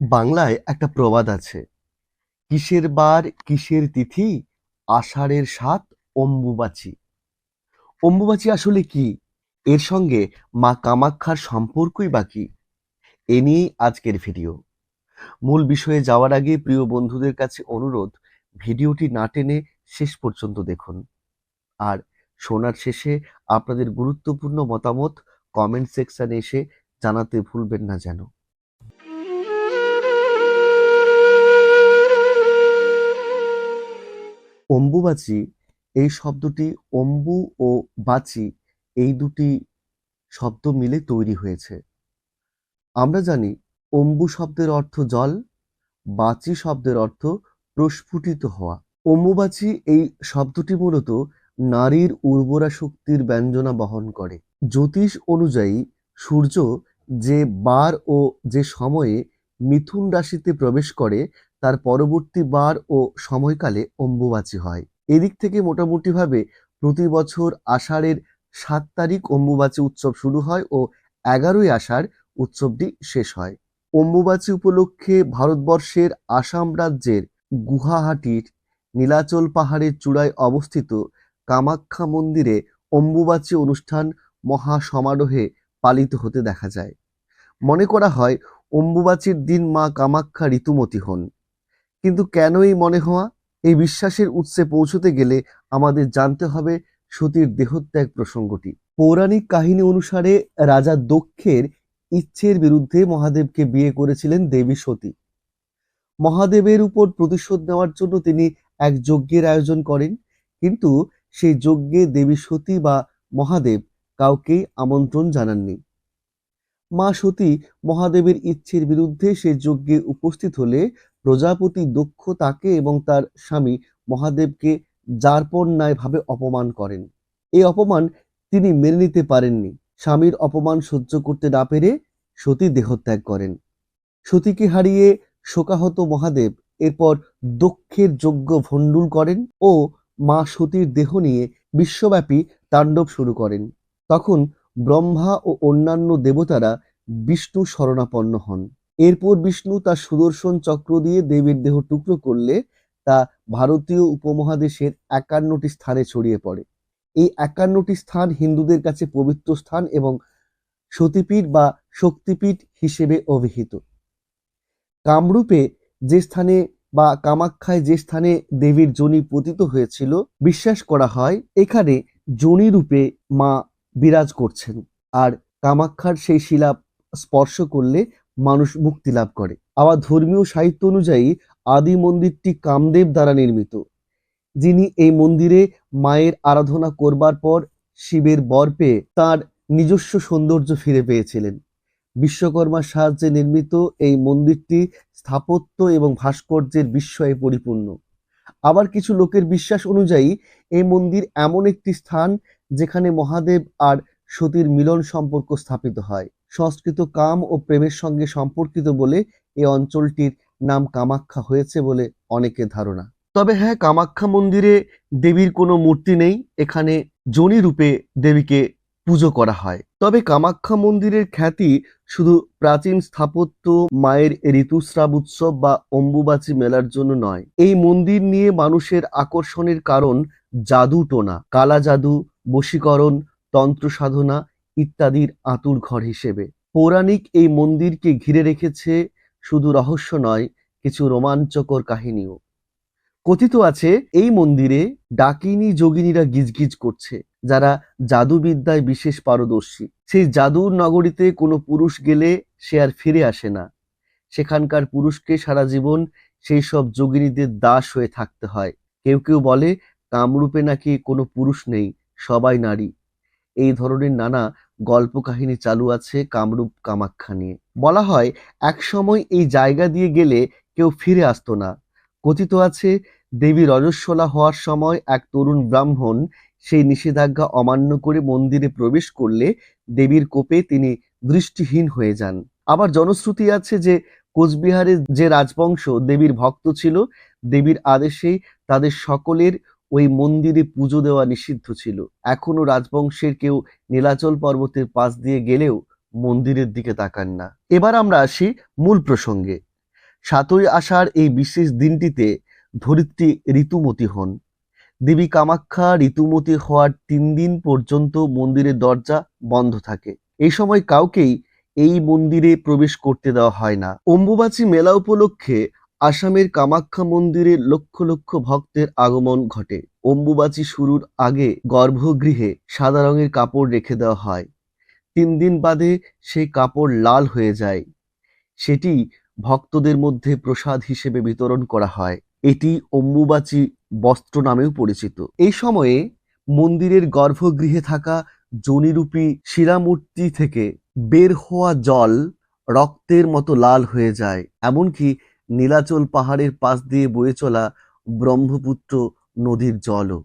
বাংলায় একটা প্রবাদ আছে, কিসের বার কিসের তিথি, আষাঢ়ের সাত অম্বুবাচী। অম্বুবাচী আসলে কি? এর সঙ্গে মা কামাক্ষার সম্পর্কই বাকি এ নিয়েই আজকের ভিডিও। মূল বিষয়ে যাওয়ার আগে প্রিয় বন্ধুদের কাছে অনুরোধ, ভিডিওটি না টেনে শেষ পর্যন্ত দেখুন। আর শোনার শেষে আপনাদের গুরুত্বপূর্ণ মতামত কমেন্ট সেকশনে এসে জানাতে ভুলবেন না যেন। অম্বুবাচী, এই শব্দটি অম্বু ও বাচি এই দুটি শব্দ মিলে তৈরি হয়েছে। আমরা জানি অম্বু শব্দের অর্থ জল, বাচি শব্দের অর্থ প্রস্ফুটিত হওয়া। অম্বুবাচী এই শব্দটি মূলত নারীর উর্বরা শক্তির ব্যঞ্জনা বহন করে। জ্যোতিষ অনুযায়ী, সূর্য যে বার ও যে সময়ে মিথুন রাশিতে প্রবেশ করে তার পরবর্তী বার ও সময়কালে অম্বুবাচী হয়। এদিক থেকে মোটামুটিভাবে প্রতি বছর আষাঢ়ের সাত তারিখ অম্বুবাচী উৎসব শুরু হয় ও এগারোই আষাঢ় উৎসবটি শেষ হয়। অম্বুবাচী উপলক্ষে ভারতবর্ষের আসাম রাজ্যের গুয়াহাটির নীলাচল পাহাড়ের চূড়ায় অবস্থিত কামাখ্যা মন্দিরে অম্বুবাচী অনুষ্ঠান মহা সমারোহে পালিত হতে দেখা যায়। মনে করা হয়, অম্বুবাচীর দিন মা কামাখ্যা ঋতুমতী হন। কিন্তু কেন এই মনে হওয়া? এই বিশ্বাসের উৎসে পৌঁছতে গেলে আমাদের জানতে হবে সতীর দেহত্যাগ প্রসঙ্গটি। পৌরাণিক কাহিনী অনুসারে রাজা দক্ষের ইচ্ছের বিরুদ্ধে মহাদেবকে বিয়ে করেছিলেন দেবী সতী। মহাদেবের উপর প্রতিশোধ নেওয়ার জন্য তিনি এক যজ্ঞের আয়োজন করেন, কিন্তু সেই যজ্ঞে দেবী সতী বা মহাদেব কাউকেই আমন্ত্রণ জানাননি। মা সতী মহাদেবের ইচ্ছের বিরুদ্ধে সে যজ্ঞে উপস্থিত হলে প্রজাপতি দক্ষ তাকে এবং তার স্বামী মহাদেবকে ভাবে অপমান করেন। এই অপমান তিনি মেনে নিতে পারেননি। স্বামীর অপমান সহ্য করতে না পেরে সতী দেহত্যাগ করেন। সতীকে হারিয়ে শোকাহত মহাদেব এরপর দক্ষের যজ্ঞ ভণ্ডুল করেন ও মা সতীর দেহ নিয়ে বিশ্বব্যাপী তাণ্ডব শুরু করেন। তখন ব্রহ্মা ও অন্যান্য দেবতারা বিষ্ণু শরণাপন্ন হন। এরপর বিষ্ণু তার সুদর্শন চক্র দিয়ে দেবীর দেহ টুকরো করলে তা ভারতীয় উপমহাদেশের একান্নটি স্থানে ছড়িয়ে পড়ে। এই একান্নটি স্থান হিন্দুদের কাছে পবিত্র স্থান এবং সতীপীঠ বা শক্তিপীঠ হিসেবে অভিহিত। কামরূপে যে স্থানে বা কামাখ্যায় যে স্থানে দেবীর যোনি পতিত হয়েছিল, বিশ্বাস করা হয়, এখানে যোনি রূপে মা বিরাজ করছেন। আর কামাখ্যার সেই শিলা স্পর্শ করলে মানুষ মুক্তি লাভ করে। আবার ধর্মীয় সাহিত্য অনুযায়ী আদি মন্দিরটি কামদেব দ্বারা নির্মিত। যিনি এই মন্দিরে মায়ের আরাধনা করবার পর শিবের বর পেয়ে তার নিজস্ব সৌন্দর্য ফিরে পেয়েছিলেন। বিশ্বকর্মার সাহায্যে নির্মিত এই মন্দিরটি স্থাপত্য এবং ভাস্কর্যের বিস্ময়ে পরিপূর্ণ। আবার কিছু লোকের বিশ্বাস অনুযায়ী এই মন্দির এমন একটি স্থান যেখানে মহাদেব আর সতীর মিলন সম্পর্ক স্থাপিত হয়। সংস্কৃত কাম ও প্রেমের সঙ্গে সম্পর্কিত বলে এই অঞ্চলটির নাম কামাখ্যা হয়েছে বলে অনেকের ধারণা। তবে হ্যাঁ কামাখ্যা মন্দিরে দেবীর কোনো মূর্তি নেই। এখানে জনি রূপে দেবীকে পুজো করা হয়। তবে কামাখ্যা মন্দিরের খ্যাতি শুধু প্রাচীন স্থাপত্য, মায়ের ঋতুস্রাব উৎসব বা অম্বুবাচী মেলার জন্য নয়। এই মন্দির নিয়ে মানুষের আকর্ষণের কারণ জাদু টোনা। কালা জাদু বশীকরণ, তন্ত্র সাধনা ইত্যাদির আতুর ঘর হিসেবে। পৌরাণিক এই মন্দিরকে ঘিরে রেখেছে শুধু রহস্য নয়, কিছু রোমাঞ্চকর কাহিনীও। কথিত আছে, এই মন্দিরে ডাকিনী যোগিনীরা গিজগিজ করছে, যারা জাদুবিদ্যায় বিশেষ পারদর্শী। সেই জাদুর নগরীতে কোনো পুরুষ গেলে সে আর ফিরে আসে না। সেখানকার পুরুষকে সারা জীবন সেই সব যোগিনীদের দাস হয়ে থাকতে হয়। কেউ কেউ বলে, কামরূপে নাকি কোনো পুরুষ নেই সবাই নারী। এই ধরনের নানা গল্প কাহিনী চালু আছে কামরূপ কামাখ্যা নিয়ে। বলা হয় এক সময় এই জায়গা দিয়ে গেলে কেউ ফিরে আসতো না। কথিত আছে, দেবী রজস্বলা হওয়ার সময় এক তরুণ ব্রাহ্মণ সেই নিষেধাজ্ঞা অমান্য করে মন্দিরে প্রবেশ করলে দেবীর কোপে তিনি দৃষ্টিহীন হয়ে যান। আবার জনশ্রুতি আছে যে, কোচবিহারের যে রাজবংশ দেবীর ভক্ত ছিল, দেবীর আদেশেই তাদের সকলের ওই মন্দিরে পুজো দেওয়া নিষিদ্ধ ছিল। এখনও রাজবংশের কেউ নীলাচল পর্বতের পাশ দিয়ে গেলেও মন্দিরের দিকে তাকান না। এবার আমরা আসি মূল প্রসঙ্গে। সাতই আষাঢ় এই বিশেষ দিনটিতে ধরিত্রী ঋতুমতী হন। দেবী কামাখ্যা ঋতুমতী হওয়ার তিন দিন পর্যন্ত মন্দিরের দরজা বন্ধ থাকে। এই সময় কাউকেই এই মন্দিরে প্রবেশ করতে দেওয়া হয় না। অম্বুবাচী মেলা উপলক্ষে আসামের কামাখ্যা মন্দিরে লক্ষ লক্ষ ভক্তের আগমন ঘটে। অম্বুবাচী শুরুর আগে গর্ভগৃহে সাদা রঙের কাপড় রেখে দেওয়া হয়। তিন দিন বাদে সেই কাপড় লাল হয়ে যায়। সেটি ভক্তদের মধ্যে প্রসাদ হিসেবে বিতরণ করা হয়। এটি অম্বুবাচী বস্ত্র নামেও পরিচিত। এই সময়ে মন্দিরের গর্ভগৃহে থাকা জনিরূপী শিলামূর্তি থেকে বের হওয়া জল রক্তের মতো লাল হয়ে যায়। এমনকি নীলাচল পাহাড়ের পাশ দিয়ে বয়ে চলা ব্রহ্মপুত্র নদীর জলও।